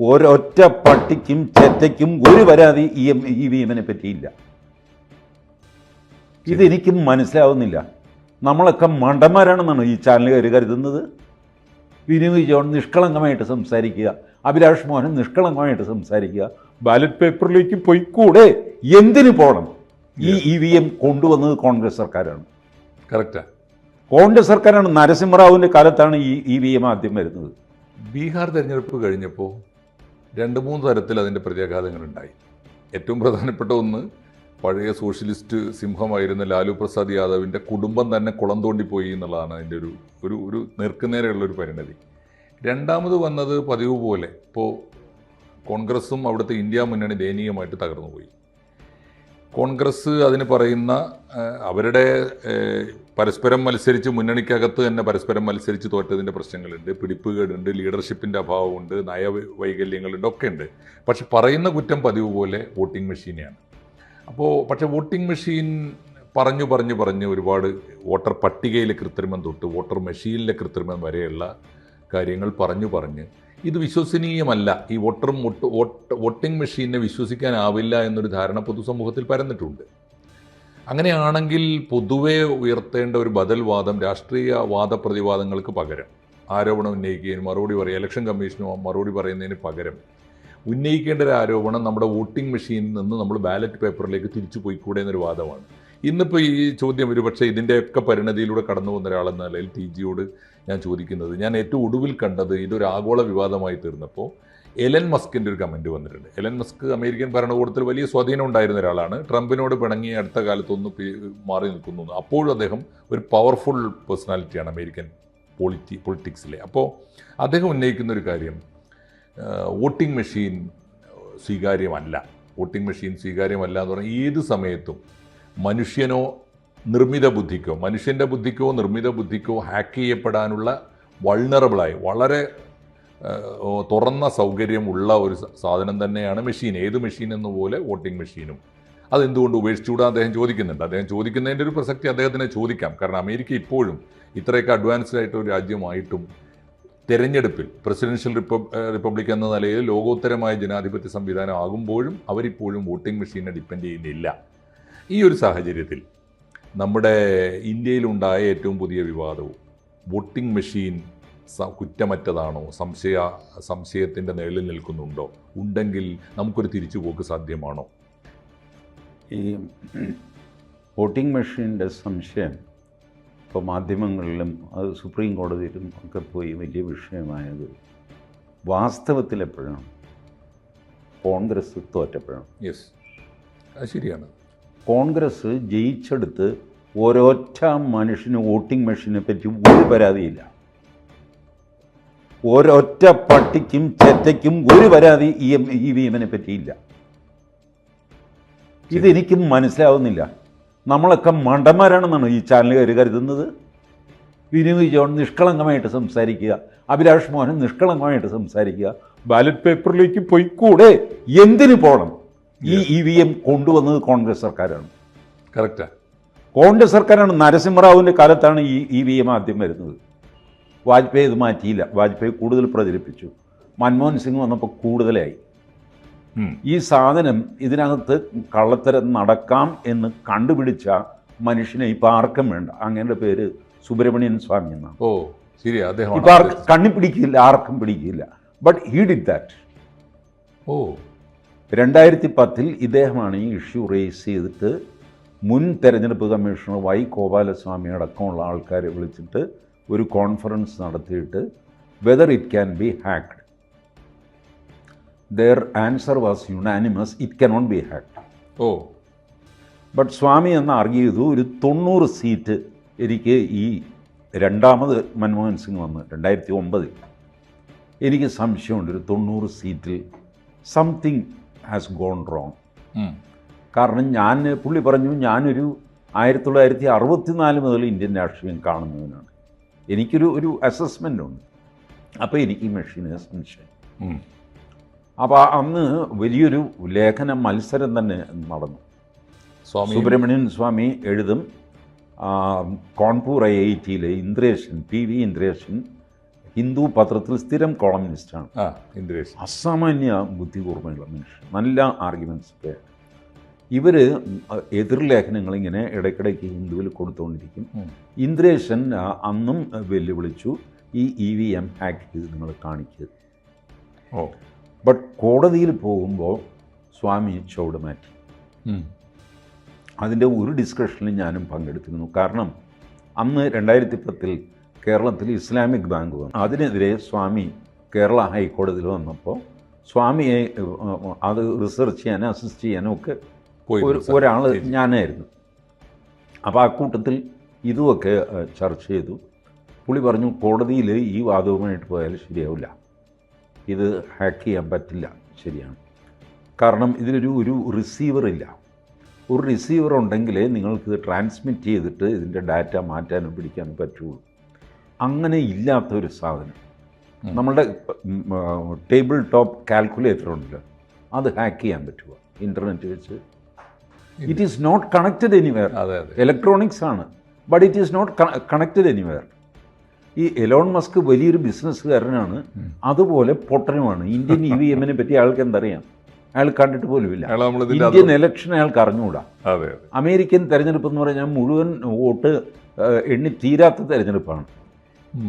ഒരൊറ്റ പട്ടിക്കും ചെറ്റയ്ക്കും ഒരു പരാതി ഈ എം ഭീമനെ പറ്റിയില്ല. ഇതെനിക്കും മനസ്സിലാവുന്നില്ല. നമ്മളൊക്കെ മണ്ടന്മാരാണെന്നാണ് ഈ ചാനലുകാർ കരുതുന്നത്. വിനോദ് ജോൺ നിഷ്കളങ്കമായിട്ട് സംസാരിക്കുക. അഭിലാഷ് മോഹൻ നിഷ്കളങ്കമായിട്ട് സംസാരിക്കുക. ബാലറ്റ് പേപ്പറിലേക്ക് പോയിക്കൂടെ. എന്തിനു പോകണം ഈ ഇ വി എം കൊണ്ടുവന്നത് കോൺഗ്രസ് സർക്കാരാണ്. കറക്റ്റാ കോൺഗ്രസ് സർക്കാരാണ് നരസിംഹറാവുവിന്റെ കാലത്താണ് ഈ ഇ വി എം ആദ്യം വരുന്നത്. ബീഹാർ തെരഞ്ഞെടുപ്പ് കഴിഞ്ഞപ്പോൾ രണ്ട് മൂന്ന് തരത്തിൽ അതിന്റെ പ്രത്യാഘാതങ്ങളുണ്ടായി. ഏറ്റവും പ്രധാനപ്പെട്ട ഒന്ന് പഴയ സോഷ്യലിസ്റ്റ് സിംഹമായിരുന്ന ലാലു പ്രസാദ് യാദവിന്റെ കുടുംബം തന്നെ കുളം തോണ്ടിപ്പോയി എന്നുള്ളതാണ് അതിന്റെ ഒരു ഒരു ഒരു നേർക്കുനേരെയുള്ള ഒരു പരിണതി. രണ്ടാമത് വന്നത് പതിവ് പോലെ ഇപ്പോൾ കോൺഗ്രസും അവിടുത്തെ ഇന്ത്യ മുന്നണി ദയനീയമായിട്ട് തകർന്നുപോയി. കോൺഗ്രസ് അതിന് പറയുന്ന അവരുടെ പരസ്പരം മത്സരിച്ച് മുന്നണിക്കകത്ത് തന്നെ പരസ്പരം മത്സരിച്ച് തോറ്റതിന്റെ പ്രശ്നങ്ങളുണ്ട്. പിടിപ്പുകേടുണ്ട് ലീഡർഷിപ്പിന്റെ അഭാവമുണ്ട് നയവൈകല്യങ്ങളുണ്ട് ഒക്കെ ഉണ്ട് പക്ഷെ പറയുന്ന കുറ്റം പതിവ് പോലെ വോട്ടിംഗ് മെഷീനെയാണ്. അപ്പോൾ പക്ഷെ വോട്ടിംഗ് മെഷീൻ പറഞ്ഞു പറഞ്ഞു പറഞ്ഞ് ഒരുപാട് വോട്ടർ പട്ടികയിലെ കൃത്രിമം തൊട്ട് വോട്ടർ മെഷീനിലെ കൃത്രിമം വരെയുള്ള കാര്യങ്ങൾ പറഞ്ഞു പറഞ്ഞ്. ഇത് വിശ്വസനീയമല്ല. ഈ വോട്ടറും വോട്ട് വോട്ട് വോട്ടിംഗ് മെഷീനെ വിശ്വസിക്കാനാവില്ല എന്നൊരു ധാരണ പൊതുസമൂഹത്തിൽ പരന്നിട്ടുണ്ട്. അങ്ങനെയാണെങ്കിൽ പൊതുവെ ഉയർത്തേണ്ട ഒരു ബദൽവാദം രാഷ്ട്രീയ വാദപ്രതിവാദങ്ങൾക്ക് പകരം. ആരോപണം ഉന്നയിക്കുകയും മറുപടി പറയുക ഇലക്ഷൻ കമ്മീഷനോ മറുപടി പറയുന്നതിന് പകരം ഉന്നയിക്കേണ്ട ഒരു ആരോപണം നമ്മുടെ വോട്ടിംഗ് മെഷീനിൽ നിന്ന് നമ്മൾ ബാലറ്റ് പേപ്പറിലേക്ക് തിരിച്ചു പോയിക്കൂടെ എന്നൊരു വാദമാണ്. ഇന്നിപ്പോൾ ഈ ചോദ്യം ഒരു പക്ഷേ ഇതിന്റെയൊക്കെ പരിണതിയിലൂടെ കടന്നു വന്ന ഒരാളെന്ന നിലയിൽ ടി ജിയോട് ഞാൻ ചോദിക്കുന്നത് ഞാൻ ഏറ്റവും ഒടുവിൽ കണ്ടത് ഇതൊരു ആഗോള വിവാദമായി തീർന്നപ്പോൾ എലൻ മസ്കിന്റെ ഒരു കമന്റ് വന്നിട്ടുണ്ട്. എലൻ മസ്ക് അമേരിക്കൻ ഭരണകൂടത്തിൽ വലിയ സ്വാധീനം ഉണ്ടായിരുന്ന ഒരാളാണ്. ട്രംപിനോട് പിണങ്ങി അടുത്ത കാലത്തൊന്ന് മാറി നിൽക്കുന്നു. അപ്പോഴും അദ്ദേഹം ഒരു പവർഫുൾ പേഴ്സണാലിറ്റിയാണ് അമേരിക്കൻ പോളിറ്റി പൊളിറ്റിക്സിലെ അപ്പോൾ അദ്ദേഹം ഉന്നയിക്കുന്ന ഒരു കാര്യം വോട്ടിംഗ് മെഷീൻ സ്വീകാര്യമല്ല. വോട്ടിംഗ് മെഷീൻ സ്വീകാര്യമല്ല എന്ന് പറഞ്ഞാൽ ഏത് സമയത്തും മനുഷ്യനോ നിർമ്മിത ബുദ്ധിക്കോ മനുഷ്യന്റെ ബുദ്ധിക്കോ നിർമ്മിത ബുദ്ധിക്കോ ഹാക്ക് ചെയ്യപ്പെടാനുള്ള വൾണറബിളായി വളരെ തുറന്ന സൗകര്യമുള്ള ഒരു സാധനം തന്നെയാണ് മെഷീൻ. ഏത് മെഷീൻ എന്ന പോലെ വോട്ടിംഗ് മെഷീനും. അതെന്തുകൊണ്ട് ഉപേക്ഷിച്ചുകൂടാ അദ്ദേഹം ചോദിക്കുന്നുണ്ട്. അദ്ദേഹം ചോദിക്കുന്നതിന്റെ ഒരു പ്രസക്തി അദ്ദേഹത്തിനെ ചോദിക്കാം. കാരണം അമേരിക്ക ഇപ്പോഴും ഇത്രയൊക്കെ അഡ്വാൻസ്ഡ് ആയിട്ട് ഒരു രാജ്യമായിട്ടും തെരഞ്ഞെടുപ്പിൽ പ്രസിഡൻഷ്യൽ റിപ്പബ് റിപ്പബ്ലിക് എന്ന നിലയിൽ ലോകോത്തരമായ ജനാധിപത്യ സംവിധാനം ആകുമ്പോഴും അവരിപ്പോഴും വോട്ടിംഗ് മെഷീനെ ഡിപ്പെൻഡ് ചെയ്യുന്നില്ല. ഈ ഒരു സാഹചര്യത്തിൽ നമ്മുടെ ഇന്ത്യയിലുണ്ടായ ഏറ്റവും പുതിയ വിവാദവും വോട്ടിംഗ് മെഷീൻ കുറ്റമറ്റതാണോ? സംശയ സംശയത്തിന്റെ നിഴലിൽ നിൽക്കുന്നുണ്ടോ? ഉണ്ടെങ്കിൽ നമുക്കൊരു തിരിച്ചുപോക്ക് സാധ്യമാണോ? ഈ വോട്ടിംഗ് മെഷീന്റെ സംശയം ഇപ്പോൾ മാധ്യമങ്ങളിലും അത് സുപ്രീം കോടതിയിലും ഒക്കെ പോയി വലിയ വിഷയമായത് വാസ്തവത്തിൽ എപ്പോഴാണ്? കോൺഗ്രസ് തോറ്റപ്പോഴാണ്. യെസ്. അത് ശരിയാണ്. കോൺഗ്രസ് ജയിച്ചെടുത്ത് ഒരൊറ്റ മനുഷ്യന് വോട്ടിംഗ് മെഷീനെ പറ്റി ഒരു പരാതിയില്ല. ഒരൊറ്റ പട്ടിക്കും ചെറ്റയ്ക്കും ഒരു പരാതി ഈ വി എമ്മിനെ പറ്റിയില്ല. ഇതെനിക്കും മനസ്സിലാവുന്നില്ല. നമ്മളൊക്കെ മണ്ടന്മാരാണെന്നാണ് ഈ ചാനലുകാർ കരുതുന്നത്. വിനോദ് ജോൺ നിഷ്കളങ്കമായിട്ട് സംസാരിക്കുക അഭിലാഷ് മോഹൻ നിഷ്കളങ്കമായിട്ട് സംസാരിക്കുക ബാലറ്റ് പേപ്പറിലേക്ക് പോയിക്കൂടെ? എന്തിനു പോകണം? ഈ ഇ വി എം കൊണ്ടുവന്നത് കോൺഗ്രസ് സർക്കാരാണ്. കറക്റ്റാ കോൺഗ്രസ് സർക്കാരാണ് നരസിംഹറാവുവിന്റെ കാലത്താണ് ഈ ഇ വി എം ആദ്യം വരുന്നത്. വാജ്പേയി ഇത് മാറ്റിയില്ല. വാജ്പേയി കൂടുതൽ പ്രചരിപ്പിച്ചു. മൻമോഹൻ സിംഗ് വന്നപ്പോൾ കൂടുതലായി. ഈ സാധനം ഇതിനകത്ത് കള്ളത്തരം നടക്കാം എന്ന് കണ്ടുപിടിച്ച മനുഷ്യനെ ഇപ്പം ആർക്കും വേണ്ട. അങ്ങനെ പേര് സുബ്രഹ്മണ്യൻ സ്വാമി എന്നാണ്. ഓ ശരി അദ്ദേഹം ഇപ്പം ആർക്ക് കണ്ണി പിടിക്കില്ല ആർക്കും പിടിക്കില്ല. ബട്ട് ഹീ ഡിഡ് ദാറ്റ് ഓ. രണ്ടായിരത്തി പത്തിൽ ഇദ്ദേഹമാണ് ഈ ഇഷ്യൂ റേസ് ചെയ്തിട്ട് മുൻ തെരഞ്ഞെടുപ്പ് കമ്മീഷണർ വൈ ഗോപാലസ്വാമി അടക്കമുള്ള ആൾക്കാരെ വിളിച്ചിട്ട് ഒരു കോൺഫറൻസ് നടത്തിയിട്ട് whether it can be hacked their answer was unanimous it cannot be hacked oh. But Swamy എന്ന് ആർഗ്യ ചെയ്തു ഒരു തൊണ്ണൂറ് സീറ്റ് എനിക്ക് ഈ രണ്ടാമത് മൻമോഹൻ സിംഗ് വന്ന് രണ്ടായിരത്തി ഒമ്പതിൽ എനിക്ക് സംശയമുണ്ട് ഒരു തൊണ്ണൂറ് സീറ്റിൽ സംതിങ് ഹാസ് ഗോൺ റോങ്. കാരണം ഞാൻ പുള്ളി പറഞ്ഞു ഞാനൊരു ആയിരത്തി തൊള്ളായിരത്തി അറുപത്തിനാല് മുതൽ ഇന്ത്യൻ രാഷ്ട്രീയം കാണുന്നവനാണ്. എനിക്കൊരു ഒരു അസസ്മെന്റ് ഉണ്ട്. അപ്പോൾ എനിക്ക് ഈ മെഷീനെ സംശയം. അപ്പോൾ അന്ന് വലിയൊരു ലേഖന മത്സരം തന്നെ നടന്നു. സ്വാമി സുബ്രഹ്മണ്യൻ സ്വാമി എഴുതും കോൺപൂർ ഐ ഐ ടിയിലെ ഇന്ദ്രേശൻ പി വി ഇന്ദ്രേശൻ ഹിന്ദു പത്രത്തിൽ സ്ഥിരം കോളമിനിസ്റ്റാണ് അസാമാന്യ ബുദ്ധിപൂർവമുള്ള മനുഷ്യൻ. നല്ല ആർഗ്യുമെൻസ് ഒക്കെ ഇവർ എതിർലേഖനങ്ങൾ ഇങ്ങനെ ഇടയ്ക്കിടയ്ക്ക് ഹിന്ദുവിൽ കൊടുത്തുകൊണ്ടിരിക്കും. ഇന്ദ്രേശൻ അന്നും വെല്ലുവിളിച്ചു ഈ ഇ വി എം ഹാക്ക് ചെയ്ത് നിങ്ങൾ കാണിക്കുക ഓ. ബട്ട് കോടതിയിൽ പോകുമ്പോൾ സ്വാമി ചുവട് മാറ്റി. അതിന്റെ ഒരു ഡിസ്കഷനിൽ ഞാനും പങ്കെടുത്തിരുന്നു. കാരണം അന്ന് രണ്ടായിരത്തി പത്തിൽ കേരളത്തിൽ ഇസ്ലാമിക് ബാങ്ക് വന്നു. അതിനെതിരെ സ്വാമി കേരള ഹൈക്കോടതിയിൽ വന്നപ്പോൾ സ്വാമിയെ അത് റിസർച്ച് ചെയ്യാനും അസിസ്റ്റ് ചെയ്യാനും ഒക്കെ ഒരാൾ ഞാനായിരുന്നു. അപ്പോൾ ആ കൂട്ടത്തിൽ ഇതുമൊക്കെ ചർച്ച ചെയ്തു. പുള്ളി പറഞ്ഞു കോടതിയിൽ ഈ വാദവുമായിട്ട് പോയാൽ ശരിയാവില്ല. ഇത് ഹാക്ക് ചെയ്യാൻ പറ്റില്ല ശരിയാണ്. കാരണം ഇതിലൊരു ഒരു റിസീവർ ഇല്ല. ഒരു റിസീവർ ഉണ്ടെങ്കിലേ നിങ്ങൾക്ക് ട്രാൻസ്മിറ്റ് ചെയ്തിട്ട് ഇതിന്റെ ഡാറ്റ മാറ്റാനും പിടിക്കാനും പറ്റുള്ളൂ. അങ്ങനെ ഇല്ലാത്ത ഒരു സാധനം. നമ്മളുടെ ടേബിൾ ടോപ്പ് കാൽക്കുലേറ്റർ ഉണ്ടല്ലോ അത് ഹാക്ക് ചെയ്യാൻ പറ്റുമോ ഇന്റർനെറ്റ് വെച്ച് it is not connected anywhere electronics ആണ്. But it is not connected anywhere ഈ എലോൺ മസ്ക് വലിയൊരു ബിസിനസ്സുകാരനാണ് അതുപോലെ പൊട്ടനുമാണ്. ഇന്ത്യൻ ഇ വി എമ്മിനെ പറ്റി അയാൾക്ക് എന്തറിയാം? അയാൾ കണ്ടിട്ട് പോലുമില്ല ഇല്ല. ഇന്ത്യൻ ഇലക്ഷൻ അയാൾക്ക് അറിഞ്ഞുകൂടാ. അമേരിക്കൻ തെരഞ്ഞെടുപ്പ് എന്ന് പറഞ്ഞാൽ മുഴുവൻ വോട്ട് എണ്ണി തീരാത്ത തെരഞ്ഞെടുപ്പാണ്.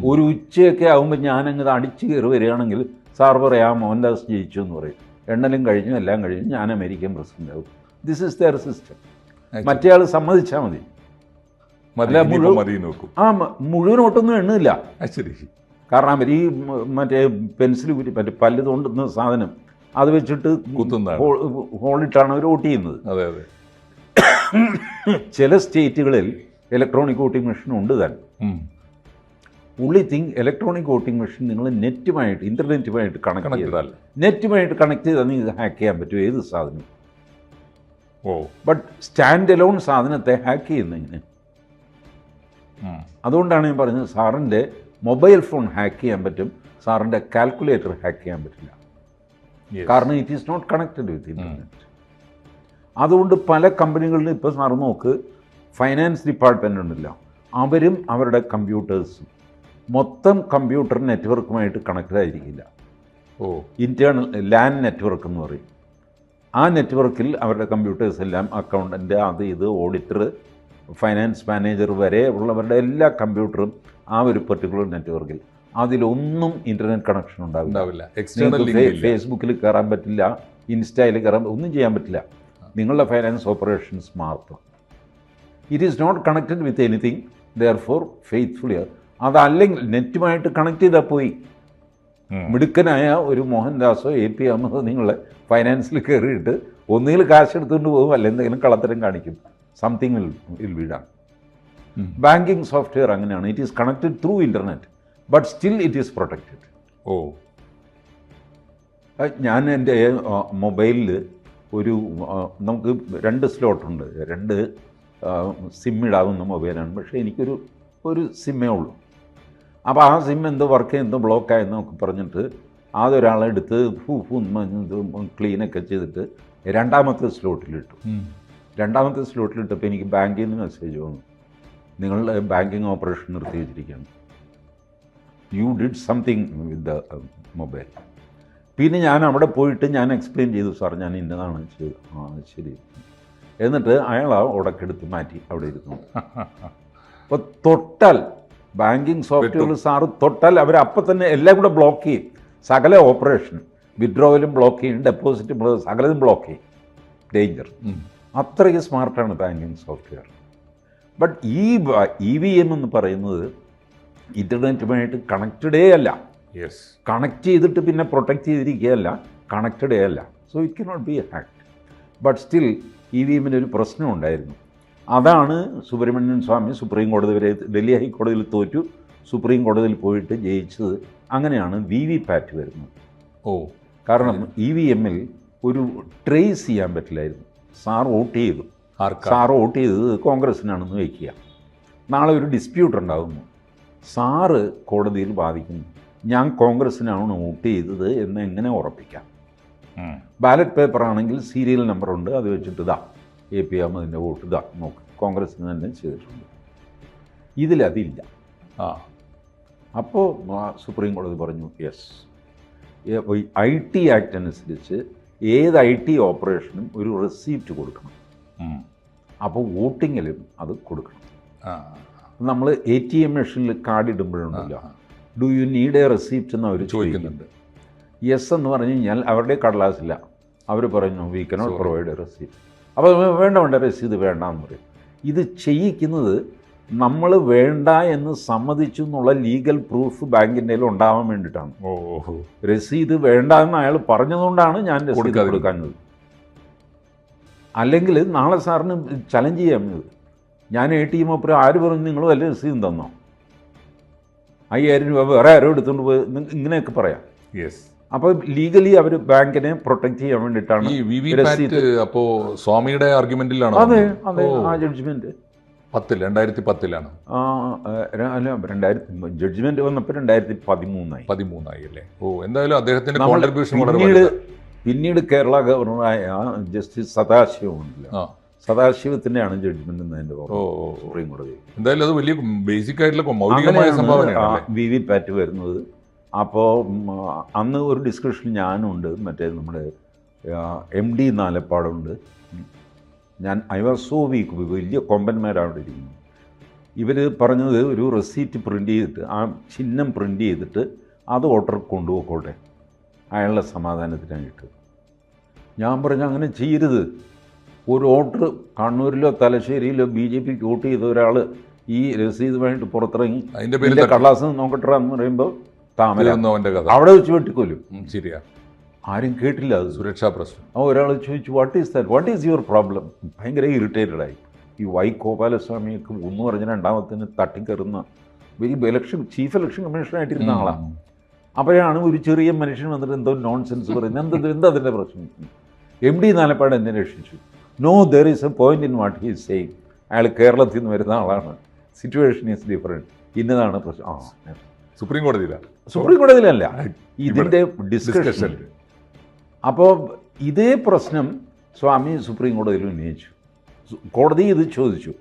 ഒരു ഉച്ചയൊക്കെ ആകുമ്പോൾ ഞാനങ്ങ് അടിച്ചു കയറി വരികയാണെങ്കിൽ സാർ പറയാം മോഹൻദാസ് ജയിച്ചു എന്ന് പറയും. എണ്ണലും കഴിഞ്ഞു എല്ലാം കഴിഞ്ഞു. ഞാൻ അമേരിക്കൻ പ്രസിഡന്റ് ആവും ദിസ് ഇസ് ദർ സിസ്റ്റം മറ്റേ ആൾ സമ്മതിച്ചാൽ മതി. അല്ല, ആ മുഴുവൻ ഒട്ടൊന്നും എണ്ണില്ല ശരി. കാരണം അവർ ഈ മറ്റേ പെൻസിൽ കുറ്റി മറ്റേ പല്ല് തോണ്ടുന്ന സാധനം അത് വെച്ചിട്ട് ഹോളിട്ടാണ് അവർ വോട്ട് ചെയ്യുന്നത്. അതെ അതെ. ചില സ്റ്റേറ്റുകളിൽ ഇലക്ട്രോണിക് വോട്ടിംഗ് മെഷീൻ ഉണ്ട് താൻ. ഉം. ഉള്ളി തിങ് ഇലക്ട്രോണിക് വോട്ടിംഗ് മെഷീൻ നിങ്ങൾ നെറ്റുമായിട്ട് ഇന്റർനെറ്റുമായിട്ട് കണക്ട് ചെയ്താൽ നെറ്റുമായിട്ട് കണക്ട് ചെയ്താൽ നിങ്ങൾക്ക് ഹാക്ക് ചെയ്യാൻ പറ്റും. ഏത് സാധനം ഓ. ബട്ട് സ്റ്റാൻഡ് അലോൺ സാധനത്തെ ഹാക്ക് ചെയ്യുന്നതിന്. അതുകൊണ്ടാണ് ഞാൻ പറഞ്ഞത് സാറിന്റെ മൊബൈൽ ഫോൺ ഹാക്ക് ചെയ്യാൻ പറ്റും. സാറിന്റെ കാൽക്കുലേറ്റർ ഹാക്ക് ചെയ്യാൻ പറ്റില്ല. കാരണം it is not connected with internet അതുകൊണ്ട് പല കമ്പനികളിലും ഇപ്പോൾ സാറ് നോക്ക് ഫൈനാൻസ് ഡിപ്പാർട്ട്മെന്റ് ഉണ്ടല്ലോ. അവരും അവരുടെ കമ്പ്യൂട്ടേഴ്സും മൊത്തം കമ്പ്യൂട്ടർ നെറ്റ്വർക്കുമായിട്ട് കണക്റ്റഡ് ആയിരിക്കില്ല. ഓ. ഇന്റേർണൽ ലാൻഡ് നെറ്റ്വർക്ക് എന്ന് പറയും. ആ നെറ്റ്വർക്കിൽ അവരുടെ കമ്പ്യൂട്ടേഴ്സ് എല്ലാം അക്കൗണ്ടന്റ് അത് ഇത് ഓഡിറ്റർ ഫൈനാൻസ് മാനേജർ വരെ ഉള്ളവരുടെ എല്ലാ കമ്പ്യൂട്ടറും ആ ഒരു പെർട്ടിക്കുലർ നെറ്റ്വർക്കിൽ. അതിലൊന്നും ഇന്റർനെറ്റ് കണക്ഷൻ ഉണ്ടാവില്ല. ഫേസ്ബുക്കിൽ കയറാൻ പറ്റില്ല ഇൻസ്റ്റയിൽ കയറാൻ ഒന്നും ചെയ്യാൻ പറ്റില്ല. നിങ്ങളുടെ ഫൈനാൻസ് ഓപ്പറേഷൻസ് മാത്രം. It is not connected with anything therefore faithfully അതല്ലെങ്കിൽ നെറ്റുമായിട്ട് കണക്ട് ചെയ്താൽ പോയി. മിടുക്കനായ ഒരു മോഹൻദാസോ എ പി അഹമ്മദോ നിങ്ങളെ ഫൈനാൻസിൽ കയറിയിട്ട് ഒന്നുകിൽ കാശ് എടുത്തുകൊണ്ട് പോകും അല്ലെങ്കിൽ എന്തെങ്കിലും കള്ളത്തരം കാണിക്കും. സംതിങ് വിൽ ഉം. ബാങ്കിങ് സോഫ്റ്റ്വെയർ അങ്ങനെയാണ്. It is connected through internet but still it is protected ഓ. ഞാൻ എന്റെ മൊബൈലിൽ ഒരു നമുക്ക് രണ്ട് സ്ലോട്ടുണ്ട് രണ്ട് സിം ഇടാവുന്ന മൊബൈലാണ് പക്ഷേ എനിക്കൊരു ഒരു സിമ്മേ ഉള്ളൂ. അപ്പോൾ ആ സിം എന്തോ വർക്ക് എന്തോ ബ്ലോക്കായെന്നൊക്കെ പറഞ്ഞിട്ട് ആദ്യൊരാളെടുത്ത് ഫൂ ഫൂ ക്ലീനൊക്കെ ചെയ്തിട്ട് രണ്ടാമത്തെ സ്ലോട്ടിലിട്ടു. രണ്ടാമത്തെ സ്ലോട്ടിലിട്ടപ്പോൾ എനിക്ക് ബാങ്കിൽ നിന്ന് മെസ്സേജ് വന്നു. നിങ്ങളുടെ ബാങ്കിങ് ഓപ്പറേഷൻ നിർത്തി വെച്ചിരിക്കുകയാണ് you did something with the mobile പിന്നെ ഞാൻ അവിടെ പോയിട്ട് ഞാൻ എക്സ്പ്ലെയിൻ ചെയ്തു സാർ ഞാൻ ഇന്നതാണ് ചെയ്തു ആ ശരി. എന്നിട്ട് അയാൾ ആ ഉടക്കെടുത്ത് മാറ്റി അവിടെ ഇരുന്നു. അപ്പോൾ തൊട്ടാൽ ബാങ്കിങ് സോഫ്റ്റ്വെയർ സാറ് തൊട്ടാൽ അവർ അപ്പം തന്നെ എല്ലാം കൂടെ ബ്ലോക്ക് ചെയ്യും. സകല ഓപ്പറേഷൻ വിഡ്രോവലും ബ്ലോക്ക് ചെയ്യും ഡെപ്പോസിറ്റ് സകലതും ബ്ലോക്ക് ചെയ്യും. ഡേഞ്ചർ. അത്രയ്ക്ക് സ്മാർട്ടാണ് ബാങ്കിങ് സോഫ്റ്റ്വെയർ. ബട്ട് ഈ ഇ വി എം എന്ന് പറയുന്നത് ഇന്റർനെറ്റുമായിട്ട് കണക്റ്റഡേ അല്ല. യെസ് കണക്ട് ചെയ്തിട്ട് പിന്നെ പ്രൊട്ടക്റ്റ് ചെയ്തിരിക്കുകയല്ല. കണക്റ്റഡേ അല്ല. So it cannot be hacked but still E V എമ്മിന് ഒരു പ്രശ്നം ഉണ്ടായിരുന്നു. അതാണ് സുബ്രഹ്മണ്യൻ സ്വാമി സുപ്രീം കോടതി വരെ ഡൽഹി ഹൈക്കോടതിയിൽ തോറ്റു സുപ്രീം കോടതിയിൽ പോയിട്ട് ജയിച്ചത്. അങ്ങനെയാണ് വി വി പാറ്റ് വരുന്നത്. ഓ. കാരണം ഇ വി എമ്മിൽ ഒരു ട്രേസ് ചെയ്യാൻ പറ്റില്ലായിരുന്നു. സാർ വോട്ട് ചെയ്തു. സാർ വോട്ട് ചെയ്തത് കോൺഗ്രസിനാണെന്ന് വയ്ക്കുക. നാളെ ഒരു ഡിസ്പ്യൂട്ട് ഉണ്ടാകുന്നു. സാറ് കോടതിയിൽ ബാധിക്കുന്നു ഞാൻ കോൺഗ്രസിനാണ് വോട്ട് ചെയ്തത് എന്ന് എങ്ങനെ ഉറപ്പിക്കാം? ബാലറ്റ് പേപ്പർ ആണെങ്കിൽ സീരിയൽ നമ്പറുണ്ട്. അത് വെച്ചിട്ട് ഇതാ. എ പി അഹമ്മദിന്റെ വോട്ട് ഇതാ നോക്ക്. കോൺഗ്രസ്സിന് തന്നെ ചെയ്തിട്ടുണ്ട്. ഇതിലതില്ല. ആ. അപ്പോൾ സുപ്രീം കോടതി പറഞ്ഞു യെസ് ഐ ടി ആക്ട് അനുസരിച്ച് ഏത് ഐ ടി ഓപ്പറേഷനും ഒരു റെസീപ്റ്റ് കൊടുക്കണം. അപ്പോൾ വോട്ടിങ്ങിലും അത് കൊടുക്കണം. നമ്മൾ എ ടി എം മെഷീനിൽ card ഇടുമ്പോഴുണ്ടല്ലോ. Do you need a receipt എന്ന് അവർ ചോദിക്കുന്നുണ്ട്. യെസ് എന്ന് പറഞ്ഞു കഴിഞ്ഞാൽ അവരുടെ കടലാസില്ല. അവർ പറഞ്ഞു we cannot provide a receipt അപ്പോൾ വേണ്ട വേണ്ട രസീത് വേണ്ട എന്ന് പറയും. ഇത് ചെയ്യിക്കുന്നത് നമ്മൾ വേണ്ട എന്ന് സമ്മതിച്ചു എന്നുള്ള ലീഗൽ പ്രൂഫ് ബാങ്കിന്റെ ഉണ്ടാവാൻ വേണ്ടിയിട്ടാണ്. രസീത് വേണ്ട എന്ന് അയാൾ പറഞ്ഞതുകൊണ്ടാണ് ഞാൻ രസീത്. കൊടുക്കാഞ്ഞത്. അല്ലെങ്കിൽ നാളെ സാറിന് ചലഞ്ച് ചെയ്യാൻ ഇത്. ഞാൻ എ ടി എം അപ്പുറം ആര് പറഞ്ഞു നിങ്ങൾ വല്ല രസീതും തന്നോ? അയ്യായിരം രൂപ വേറെ ആരോ എടുത്തുകൊണ്ട് പോയി ഇങ്ങനെയൊക്കെ പറയാം. യെസ് അപ്പോൾ ലീഗലി അവർ ബാങ്കിനെ പ്രൊട്ടക്ട് ചെയ്യാൻ വേണ്ടിയിട്ടാണ് അപ്പോ സ്വാമിയുടെ ആർഗ്യുമെന്റിലാണ് അതെ അതെ ആ ജഡ്ജ്മെന്റ് പത്തിൽ രണ്ടായിരത്തി പത്തിലാണ്. അല്ല രണ്ടായിരത്തി ജഡ്ജ്മെന്റ് വന്നപ്പോൾ രണ്ടായിരത്തി പതിമൂന്നായി പതിമൂന്നായി അല്ലേ? ഓ എന്തായാലും അദ്ദേഹത്തിന്റെ കോൺട്രിബ്യൂഷൻ പിന്നീട് പിന്നീട് കേരള ഗവർണറായ ജസ്റ്റിസ് സദാശിവം ഉണ്ടല്ലോ സദാശിവത്തിന്റെയാണ് ജഡ്ജ്മെന്റ് എന്ന് എന്റെ ഓ ഓ, ഓ. സുപ്രീം കോടതി. എന്തായാലും അത് വലിയ ബേസിക് ആയിട്ടുള്ള മൗലികമായ സംഭാവനയാണ് വി വി പാറ്റ് വരുന്നത്. അപ്പോൾ അന്ന് ഒരു ഡിസ്കഷൻ ഞാനുണ്ട്. മറ്റേ നമ്മുടെ എം ഡി നാലപ്പാടുണ്ട്. ഞാൻ ഐ വാസ് സോ വീക്ക് വലിയ കൊമ്പന്മാരവിടെ ഇരിക്കുന്നു. ഇവർ പറഞ്ഞത് ഒരു റെസീറ്റ് പ്രിന്റ് ചെയ്തിട്ട് ആ ചിഹ്നം പ്രിന്റ് ചെയ്തിട്ട് അത് ഓർഡർ കൊണ്ടുപോയിക്കോട്ടെ. അയാളുടെ സമാധാനത്തിനായിട്ട്. ഞാൻ പറഞ്ഞു അങ്ങനെ ചെയ്യരുത്. ഒരു ഓർഡർ കണ്ണൂരിലോ തലശ്ശേരിയിലോ ബി ജെ പിക്ക് വോട്ട് ചെയ്ത ഒരാൾ ഈ രസീതുമായിട്ട് പുറത്തിറങ്ങി അതിന്റെ കടലാസ് നോക്കട്ടെ എന്ന് പറയുമ്പോൾ താമര. തട്ടിയിരുന്നു അവന്റെ കഥ. അവിടെ വെച്ച് വെട്ടിക്കൊല്ലും. ശരിയാ. ആരും കേട്ടില്ല അത്. സുരക്ഷാ പ്രശ്നം. ആ ഒരാൾ ചോദിച്ചു what is that what is your problem ഭയങ്കര ഇറിറ്റേറ്റഡ് ആയി. ഈ വൈ ഗോപാലസ്വാമിയൊക്കെ ഒന്ന് പറഞ്ഞ രണ്ടാമത്തിന് തട്ടിക്കറുന്ന വലിയ ഇലക്ഷൻ ചീഫ് ഇലക്ഷൻ കമ്മീഷണറായിട്ടിരുന്ന ആളാണ്. അപ്പോഴാണ് ഒരു ചെറിയ മനുഷ്യൻ വന്നിട്ട് എന്തോ നോൺ സെൻസ് പറയുന്നത്. എന്താ എന്താ അതിന്റെ പ്രശ്നം? എം ഡി നാലപ്പാട് എന്നെ രക്ഷിച്ചു. No there is a point in what he's same അയാൾ കേരളത്തിൽ നിന്ന് വരുന്ന ആളാണ്. സിറ്റുവേഷൻ ഈസ് ഡിഫറെന്റ് ഇന്നതാണ് പ്രശ്നം. ആ സുപ്രീം കോടതിയിലാണ് സുപ്രീം കോടതിയിലല്ല. ഇതിന്റെ ഡിസ്കഷൻ അപ്പോൾ ഇതേ പ്രശ്നം സ്വാമി സുപ്രീം കോടതിയിൽ ഉന്നയിച്ചു. കോടതി ഇത് ചോദിച്ചു.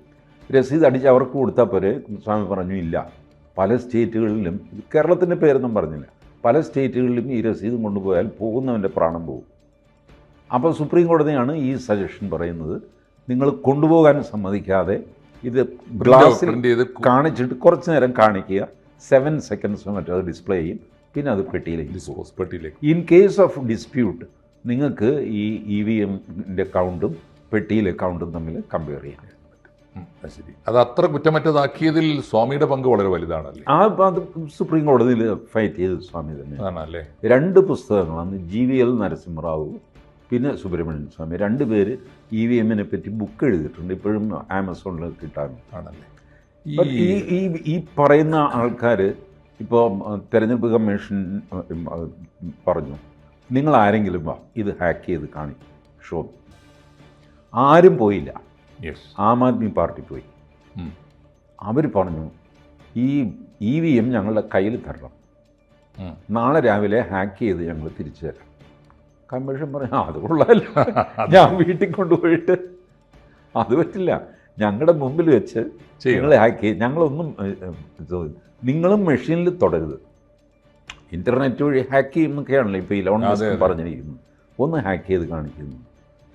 രസീത് അടിച്ച് അവർക്ക് കൊടുത്താൽ പോരെ? സ്വാമി പറഞ്ഞു ഇല്ല. പല സ്റ്റേറ്റുകളിലും കേരളത്തിന്റെ പേരൊന്നും പറഞ്ഞില്ല. പല സ്റ്റേറ്റുകളിലും ഈ രസീതും കൊണ്ടുപോയാൽ പോകുന്നവന്റെ പ്രാണം പോകും. അപ്പോൾ സുപ്രീം കോടതിയാണ് ഈ സജഷൻ പറയുന്നത്. നിങ്ങൾ കൊണ്ടുപോകാൻ സമ്മതിക്കാതെ ഇത് ഗ്ലാസ്സിൽ ചെയ്ത് കാണിച്ചിട്ട് കുറച്ച് നേരം കാണിക്കുക. സെവൻ സെക്കൻഡ്സ് മറ്റോ അത് ഡിസ്പ്ലേ ചെയ്യും. പിന്നെ അത് പെട്ടിയിലേക്ക് ഡിസ്പോസ് പെട്ടിയിലേക്ക് ഇൻ കേസ് ഓഫ് ഡിസ്പ്യൂട്ട് നിങ്ങൾക്ക് ഈ ഇ വി എമ്മിന്റെ കൗണ്ടും പെട്ടിയിലെ അക്കൗണ്ടും തമ്മിൽ കമ്പയർ ചെയ്യാം. ശരി. അത് അത്ര കുറ്റമറ്റതാക്കിയതിൽ സ്വാമിയുടെ പങ്ക് വളരെ വലുതാണല്ലേ? ആ അത് സുപ്രീം കോടതിയിൽ ഫൈറ്റ് ചെയ്ത് സ്വാമി തന്നെ. ആണല്ലേ? രണ്ട് പുസ്തകങ്ങളാണ് ജി വി എൽ നരസിംഹറാവു പിന്നെ സുബ്രഹ്മണ്യൻ സ്വാമി. രണ്ട് പേര് ഇ വി എമ്മിനെ പറ്റി ബുക്ക് എഴുതിയിട്ടുണ്ട്. ഇപ്പോഴും ആമസോണിൽ കിട്ടാൻ ആണല്ലേ? ഈ ഈ ഈ പറയുന്ന ആൾക്കാർ ഇപ്പോൾ തെരഞ്ഞെടുപ്പ് കമ്മീഷൻ പറഞ്ഞു നിങ്ങൾ ആരെങ്കിലും വാ ഇത് ഹാക്ക് ചെയ്ത് കാണിക്കും ഷോ. ആരും പോയില്ല. ആം ആദ്മി പാർട്ടി പോയി. അവർ പറഞ്ഞു ഈ ഇ വി എം ഞങ്ങളുടെ കയ്യിൽ തരണം. നാളെ രാവിലെ ഹാക്ക് ചെയ്ത് ഞങ്ങൾ തിരിച്ചു തരാം. കമ്മീഷൻ പറഞ്ഞു "ആ, അത് കൊള്ളാമല്ല ഞാൻ വീട്ടിൽ കൊണ്ടുപോയിട്ട് അത് പറ്റില്ല. ഞങ്ങളുടെ മുമ്പിൽ വെച്ച് നിങ്ങളെ ഹാക്ക് ചെയ്യും. ഞങ്ങളൊന്നും നിങ്ങളും മെഷീനിൽ തുടരുത് ഇന്റർനെറ്റ് വഴി ഹാക്ക് ചെയ്യുന്നൊക്കെയാണല്ലോ ഇപ്പോൾ ഈ ലോൺ അതെ. പറഞ്ഞിരിക്കുന്നത്. ഒന്ന് ഹാക്ക് ചെയ്ത് കാണിക്കുന്നു.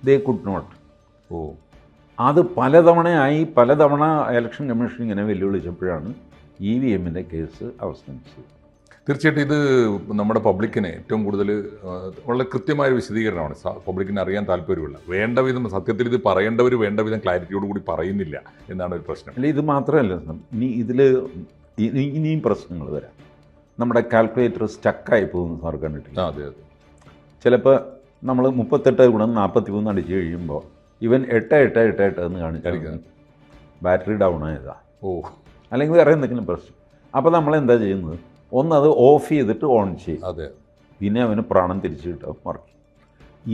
ദേ കുഡ് നോട്ട് ഓ. അത് പലതവണയായി പലതവണ ഇലക്ഷൻ കമ്മീഷൻ ഇങ്ങനെ വെല്ലുവിളിച്ചപ്പോഴാണ് ഇ വി എമ്മിന്റെ കേസ് അവസാനിച്ചത്. തീർച്ചയായിട്ടും ഇത് നമ്മുടെ പബ്ലിക്കിന് ഏറ്റവും കൂടുതൽ വളരെ കൃത്യമായ വിശദീകരണമാണ്. പബ്ലിക്കിന് അറിയാൻ താല്പര്യമുള്ള. വേണ്ട വിധം സത്യത്തിൽ ഇത് പറയേണ്ടവർ വേണ്ട വിധം ക്ലാരിറ്റിയോട് കൂടി പറയുന്നില്ല എന്നാണ് ഒരു പ്രശ്നം. അല്ല ഇത് മാത്രമല്ല ഇനി ഇതിൽ ഇനിയും പ്രശ്നങ്ങൾ വരാം. നമ്മുടെ കാൽക്കുലേറ്റർ സ്റ്റക്കായി പോകുന്ന സാർ കണ്ടിട്ടില്ല? അതെ അതെ. ചിലപ്പോൾ നമ്മൾ മുപ്പത്തെട്ട് ഗുണം നാൽപ്പത്തി മൂന്ന് അടിച്ച് കഴിയുമ്പോൾ ഇവൻ എട്ട് എട്ട് എട്ട് എട്ട് എന്ന് കാണിച്ചിരിക്കുന്നത് ബാറ്ററി ഡൗൺ ആയതാ. ഓ. അല്ലെങ്കിൽ വേറെ എന്തെങ്കിലും പ്രശ്നം. അപ്പോൾ നമ്മൾ എന്താ ചെയ്യുന്നത്? ഒന്ന് അത് ഓഫ് ചെയ്തിട്ട് ഓൺ ചെയ്യും. അതെ. പിന്നെ അവന് പ്രാണം തിരിച്ചു കിട്ടും. മറക്കും.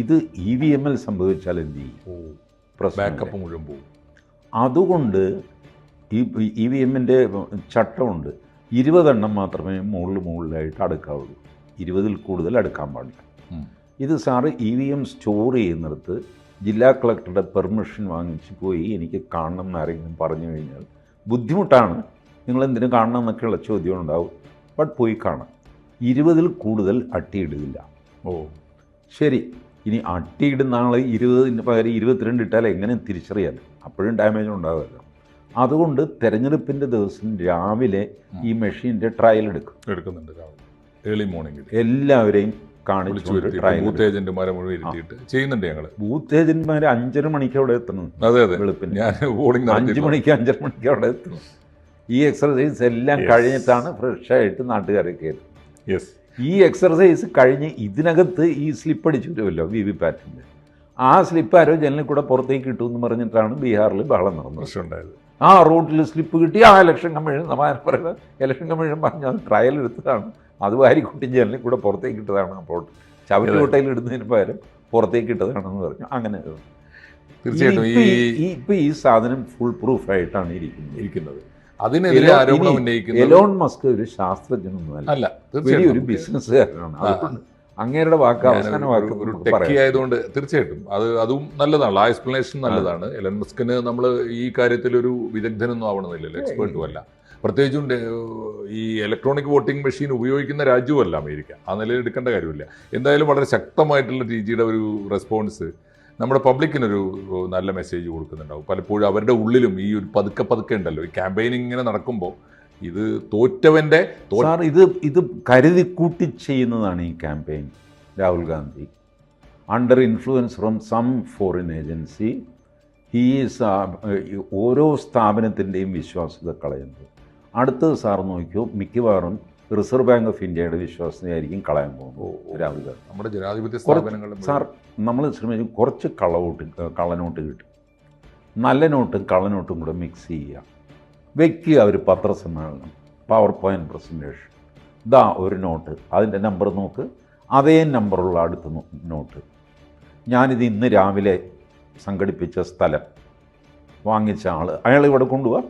ഇത് ഇ വി എമ്മിൽ സംഭവിച്ചാൽ എന്ത് ചെയ്യും? ബാക്കപ്പ് മുഴുവൻ പോകും അതുകൊണ്ട് ഈ ഇ വി എമ്മിന്റെ ചട്ടമുണ്ട്. ഇരുപതെണ്ണം മാത്രമേ മുകളിൽ മുകളിലായിട്ട് അടുക്കാവുള്ളൂ. ഇരുപതിൽ കൂടുതൽ അടുക്കാൻ പാടില്ല. ഇത് sir E V M store ചെയ്യുന്നിടത്ത് ജില്ലാ കളക്ടറുടെ പെർമിഷൻ വാങ്ങിച്ച് പോയി എനിക്ക് കാണണം എന്നാരെങ്കിലും പറഞ്ഞു കഴിഞ്ഞാൽ ബുദ്ധിമുട്ടാണ്. നിങ്ങൾ എന്തിനു കാണണം എന്നൊക്കെയുള്ള ചോദ്യം ഉണ്ടാവും ബട്ട് പോയി കാണാം. ഇരുപതിൽ കൂടുതൽ അട്ടിയിടുകയില്ല ഓ. ശരി. ഇനി അട്ടിയിടുന്ന ആൾ ഇരുപതിന് പകരം ഇരുപത്തിരണ്ട് ഇട്ടാൽ എങ്ങനെ തിരിച്ചറിയാൻ? അപ്പോഴും ഡാമേജ് ഉണ്ടാകുമല്ലോ അതുകൊണ്ട് തിരഞ്ഞെടുപ്പിന്റെ ദിവസം രാവിലെ ഈ മെഷീന്റെ ട്രയൽ എടുക്കും. എടുക്കുന്നുണ്ട് രാവിലെ. ഏർലി മോർണിംഗ് എല്ലാവരെയും കാണിച്ചു ബൂത്ത് ഏജന്റുമാരെ മുഴുവൻ ഇരുത്തിയിട്ട് ചെയ്യുന്നുണ്ട് ഞങ്ങൾ. ബൂത്ത് ഏജന്റുമാർ അഞ്ചര മണിക്ക് അവിടെ എത്തണം അതെ അതെ. വെളുപ്പിന്. ഞാൻ അഞ്ച് മണിക്ക് അഞ്ചര മണിക്ക് അവിടെ എത്തണം. ഈ എക്സർസൈസ് എല്ലാം. കഴിഞ്ഞിട്ടാണ് ഫ്രഷായിട്ട് നാട്ടുകാരെ കയറുന്നത് യെസ് ഈ എക്സർസൈസ് കഴിഞ്ഞ് ഇതിനകത്ത് ഈ സ്ലിപ്പ് അടിച്ചു വരുമല്ലോ വി വി പാറ്റിന്റെ ആ സ്ലിപ്പ് ആരോ ജനലിൽ കൂടെ പുറത്തേക്ക് കിട്ടുമെന്ന് പറഞ്ഞിട്ടാണ് ബീഹാറിൽ ബഹളം നടന്നത്. ആ റൂട്ടിൽ സ്ലിപ്പ് കിട്ടി ആ ഇലക്ഷൻ കമ്മീഷൻ സമാനം പറയുന്നത് ഇലക്ഷൻ കമ്മീഷൻ പറഞ്ഞു അത് ട്രയൽ എടുത്തതാണ്. അത് വാരിക്കുട്ടി ജനലിൽ കൂടെ പുറത്തേക്ക് ഇട്ടതാണ് അപ്പോൾ ചവറ്റുകൊട്ടയിൽ ഇടുന്നതിന് പകരം പുറത്തേക്ക് ഇട്ടതാണെന്ന് പറഞ്ഞു. അങ്ങനെ. തീർച്ചയായിട്ടും ഈ ഇപ്പം ഇപ്പൊ ഈ സാധനം ഫുൾ പ്രൂഫ് ആയിട്ടാണ് ഇരിക്കുന്നത്. ഇരിക്കുന്നത്. അതിനെതിരെ ആരോപണം ഉന്നയിക്കുന്നത് എലോൺ മസ്ക് ഒരു ശാസ്ത്രജ്ഞനൊന്നുമല്ല. അല്ല വലിയൊരു ബിസിനസ്സുകാരനാണ് അങ്ങേരുടെ വാക്ക് അവസാന വാക്ക് ഒരു ടെക്കി ആയതുകൊണ്ട് തീർച്ചയായിട്ടും അത് അതും നല്ലതാണ്. ആ എക്സ്പ്ലനേഷൻ നല്ലതാണ്. എലൻ മസ്കിന് നമ്മൾ ഈ കാര്യത്തിൽ ഒരു വിദഗ്ധനൊന്നും ആവണമെന്നില്ലല്ലോ. എക്സ്പേർട്ടും അല്ല. പ്രത്യേകിച്ചും ഈ ഇലക്ട്രോണിക് വോട്ടിംഗ് മെഷീൻ ഉപയോഗിക്കുന്ന രാജ്യവുമല്ല അമേരിക്ക. ആ നിലയിൽ എടുക്കേണ്ട കാര്യമില്ല. എന്തായാലും വളരെ ശക്തമായിട്ടുള്ള ടി ജിയുടെ ഒരു റെസ്പോൺസ് നമ്മുടെ പബ്ലിക്കിനൊരു നല്ല മെസ്സേജ് കൊടുക്കുന്നുണ്ടാവും. പലപ്പോഴും അവരുടെ ഉള്ളിലും ഈ ഒരു പതുക്കെ പതുക്കെ ഉണ്ടല്ലോ. ഈ ക്യാമ്പയിനിങ് ഇങ്ങനെ നടക്കുമ്പോൾ ഇത് തോറ്റവന്റെ സാർ ഇത് ഇത് കരുതിക്കൂട്ടി ചെയ്യുന്നതാണ് ഈ campaign Rahul Gandhi. Under influence from some foreign agency he's ഓരോ സ്ഥാപനത്തിന്റെയും വിശ്വാസ്യത കളയുന്നത്. അടുത്തത് സാർ നോക്കിയോ മിക്കവാറും റിസർവ് ബാങ്ക് ഓഫ് ഇന്ത്യയുടെ വിശ്വാസ്യതയായിരിക്കും കളയാൻ പോകുന്നത് രാഹുൽ ഗാന്ധി. നമ്മുടെ ജനാധിപത്യ സ്ഥാപനങ്ങളും സാർ നമ്മൾ ശ്രമിച്ചു കുറച്ച് കള്ളവോട്ട് കള്ളനോട്ട് കിട്ടും. നല്ല നോട്ടും കള്ളനോട്ടും കൂടെ മിക്സ് ചെയ്യുക. വെക്കുക അവർ പത്രസമ്മേളനം പവർ പോയിന്റ് പ്രസന്റേഷൻ ദാ ഒരു നോട്ട്. അതിന്റെ നമ്പർ നോക്ക്. അതേ നമ്പറുള്ള അടുത്ത നോട്ട്. ഞാനിത് ഇന്ന് രാവിലെ സംഘടിപ്പിച്ച സ്ഥലം. വാങ്ങിച്ച ആൾ അയാൾ ഇവിടെ കൊണ്ടുപോവാ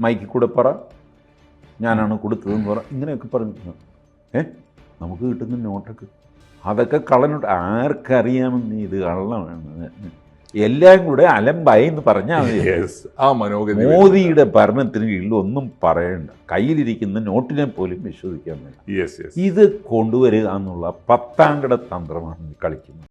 മൈക്കിൽ കൂടെ പറ. ഞാനാണ് കൊടുത്തതെന്ന് പറ. ഇങ്ങനെയൊക്കെ പറഞ്ഞു. ഏ? നമുക്ക് കിട്ടുന്ന നോട്ടൊക്കെ. അതൊക്കെ കള്ളനോട്ട്. ആർക്കറിയാമെന്ന് ഇത് കള്ളമാണ് എല്ലാം കൂടെ അലമ്പായി എന്ന് പറഞ്ഞാൽ മതി. മോദിയുടെ ഭരണത്തിന് കീഴിൽ ഒന്നും പറയണ്ട. കയ്യിലിരിക്കുന്ന നോട്ടിനെ പോലും വിശ്വസിക്കാൻ വേണ്ട ഇത് കൊണ്ടുവരിക എന്നുള്ള പത്താംകട തന്ത്രമാണ് കളിക്കുന്നത്.